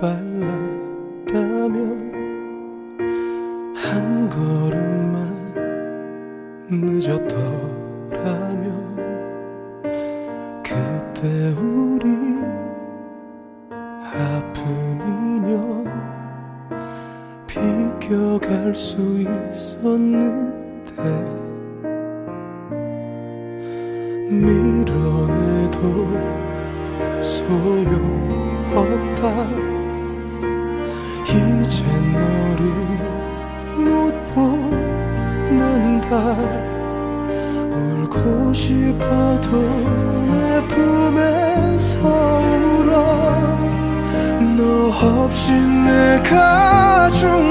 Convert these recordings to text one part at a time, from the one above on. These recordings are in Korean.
빨랐다면 한 걸음만 늦었더라면 그때 우리 아픈 인연 비껴갈 수 있었는데 밀어내도 소용없다. 이제 너를 못 보낸다. 울고 싶어도 내 품에서 울어. 너 없이 내가 죽는다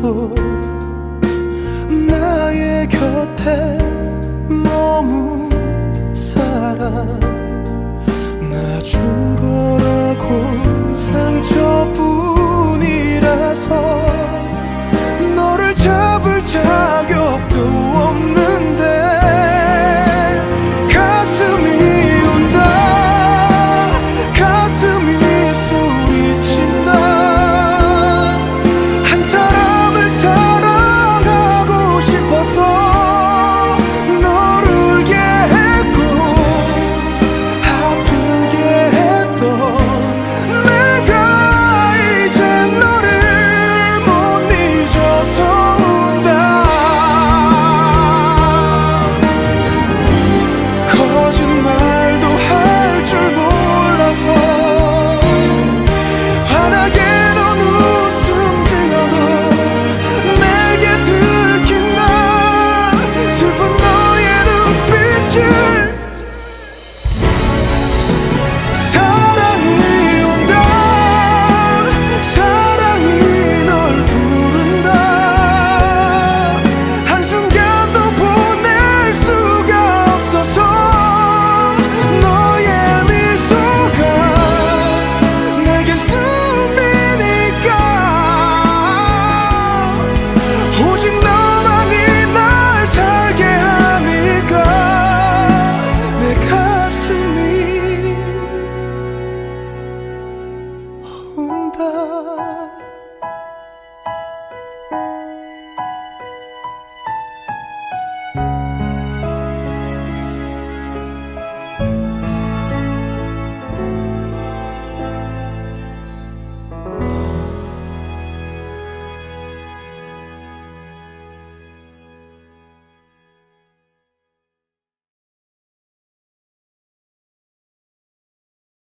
너도 나의 곁에 너무 사랑.